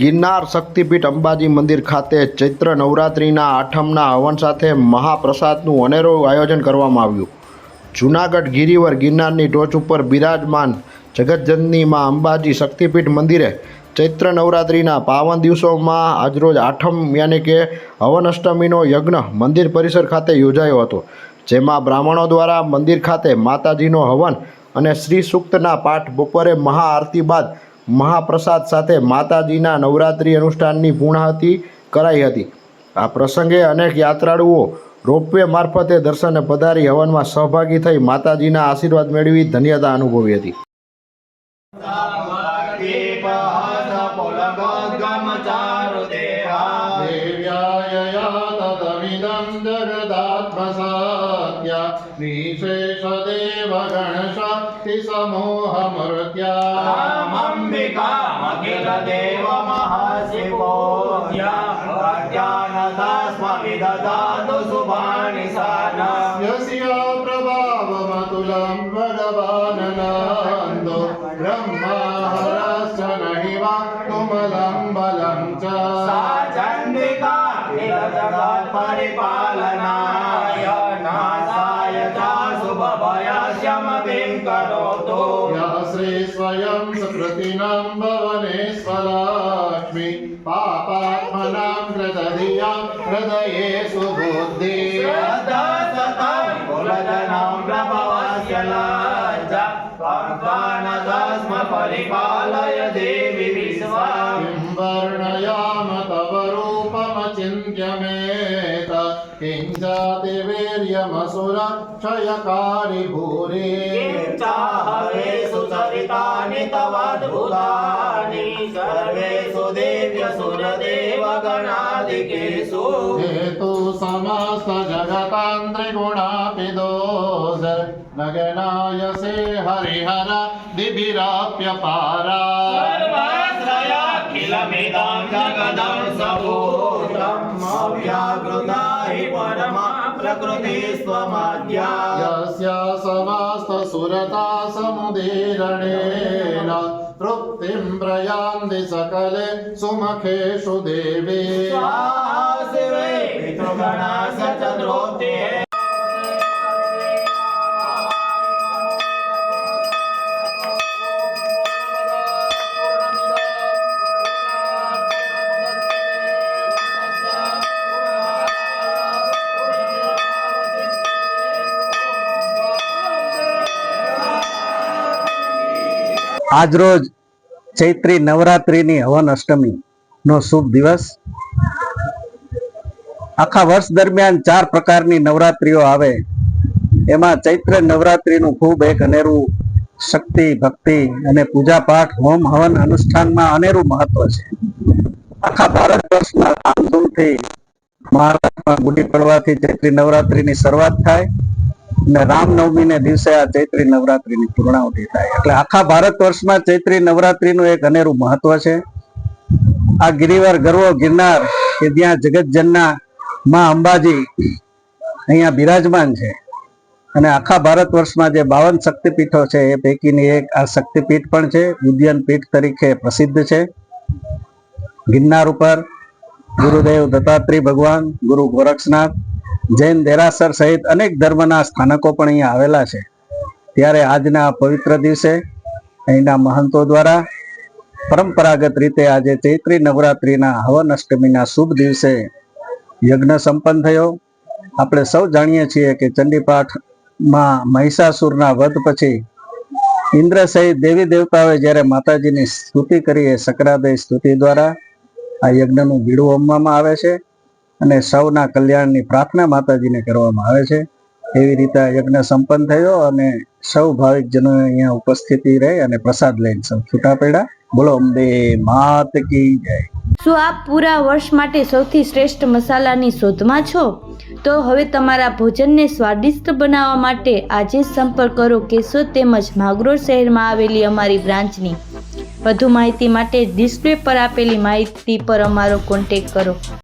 ગિરનાર શક્તિપીઠ અંબાજી મંદિર ખાતે ચૈત્ર નવરાત્રિના આઠમના હવન સાથે મહાપ્રસાદનું અનેરું આયોજન કરવામાં આવ્યું. જૂનાગઢ ગિરિવર ગિરનારની ટોચ ઉપર બિરાજમાન જગતજનની અંબાજી શક્તિપીઠ મંદિરે ચૈત્ર નવરાત્રિના પાવન દિવસોમાં આજરોજ આઠમ યાની કે હવન અષ્ટમીનો યજ્ઞ મંદિર પરિસર ખાતે યોજાયો હતો, જેમાં બ્રાહ્મણો દ્વારા મંદિર ખાતે માતાજીનો હવન અને શ્રી સૂક્તના પાઠ બપોરે મહાઆરતી બાદ મહાપ્રસાદ સાથે માતાજીના નવરાત્રિ અનુષ્ઠાનની પૂર્ણાહતિ કરાઈ હતી. આ પ્રસંગે અનેક યાત્રાળુઓ રોપવે મારફતે દર્શને પધારી હવનમાં સહભાગી થઈ માતાજીના આશીર્વાદ મેળવી ધન્યતા અનુભવી હતી. यातदमिदं जगदात्मसात्य निशेषदेवगणशक्तिसमूहमृत्या ददातु शुभानि साना यस्या प्रभावमतुलं भगवाननन्दो किल जगत् परिपालनाय नासाय च शुभभयस्यमतिं करोतु या श्री स्वयं सुकृतिनां भवनेश्वराक्ष्मि पापात्मनां कृतधियां हृदये सुबुद्धि श्रद्धा सतं कुलजनं प्रभवस्य लज्जा पङ्कानदस्म परिपालय देवि विश्वम् किं किं जातिवीर्यमसुरक्षयकारि भूरि किं चाहवेषु चरितानि तवद्भुतानि सर्वेषु देव्यसुरदेवगणादिकेषु हेतु समस्तजगतान्त्रिगुणापि दोष नगनायसे हरिहर दिभिराप्यपारा जगदं सबूतम् अव्याकृता हि परमा प्रकृतिस्त्वमाद्या यस्य समस्तसुरता समुदीरणेन तृप्तिं प्रयान्ति सकले सुमखेषु देवी। स्वाहा शिवे पितृगणास्य च આજરોજ ચૈત્રી નવરાત્રિની હવન અષ્ટમી નો શુભ દિવસ. આખા વર્ષ દરમિયાન ચાર પ્રકારની નવરાત્રિઓ આવે. એમાં ચૈત્ર નવરાત્રિનું ખૂબ એક અનેરું શક્તિ, ભક્તિ અને પૂજા પાઠ હોમ હવન અનુષ્ઠાનમાં અનેરું મહત્વ છે. આખા ભારત વર્ષમાં ધામધૂમથી મહારાષ્ટ્રમાં ગુડી પડવાથી ચૈત્રી નવરાત્રિની શરૂઆત થાય. અને રામનવમીને દિવસે આ ચૈત્રી નવરાત્રિની પૂર્ણાવતી થાય. એટલે આખા ભારત વર્ષમાં ચૈત્રી નવરાત્રિનું એક અનેરું મહત્વ છે. આ ગિરિવર, ગરવો, ગિરનાર કે જ્યાં જગતજનના માં અંબાજી અહીંયા બિરાજમાન છે. અને આખા ભારત વર્ષમાં જે બાવન શક્તિપીઠો છે એ પૈકીની એક આ શક્તિપીઠ પણ છે. ઉદ્યાન પીઠ તરીકે પ્રસિદ્ધ છે. ગિરનાર ઉપર ગુરુદેવ દત્તાત્રી ભગવાન, ગુરુ ગોરક્ષનાથ જૈન દેરાસર સહિત અનેક ધર્મના સ્થાનકો પણ અહીંયા આવેલા છે. ત્યારે આજના પવિત્ર દિવસે અહીંના મહંતો દ્વારા પરંપરાગત રીતે આજે ચૈત્રી નવરાત્રિના હવન અષ્ટમીના શુભ દિવસે યજ્ઞ સંપન્ન થયો. આપણે સૌ જાણીએ છીએ કે ચંડીપાઠમાં મહિષાસુરના વધ પછી ઇન્દ્ર સહિત દેવી દેવતાઓએ જ્યારે માતાજીની સ્તુતિ કરી એ સકરાદય સ્તુતિ દ્વારા આ યજ્ઞનું બીડું હોમવામાં આવે છે. અને સૌના કલ્યાણની પ્રાર્થના માતાજીને કરવામાં આવે છે. એવી રીતે યજ્ઞ સંપન્ન થયો અને સૌ ભાવિક જનોએ અહીંયા ઉપસ્થિતિ રહી અને પ્રસાદ લઈને સૌ છૂટા પડ્યા. બોલો, અંબે માત કી જય. શું આપ પૂરા વર્ષ માટે સૌથી શ્રેષ્ઠ મસાલાની શોધમાં છો? તો હવે તમારા ભોજનને સ્વાદિષ્ટ બનાવવા માટે આજે સંપર્ક કરો કેશોદ તેમજ માગરોળ શહેરમાં આવેલી અમારી બ્રાન્ચની. વધુ માહિતી માટે ડિસ્પ્લે પર આપેલી માહિતી પર અમારો કોન્ટેક કરો.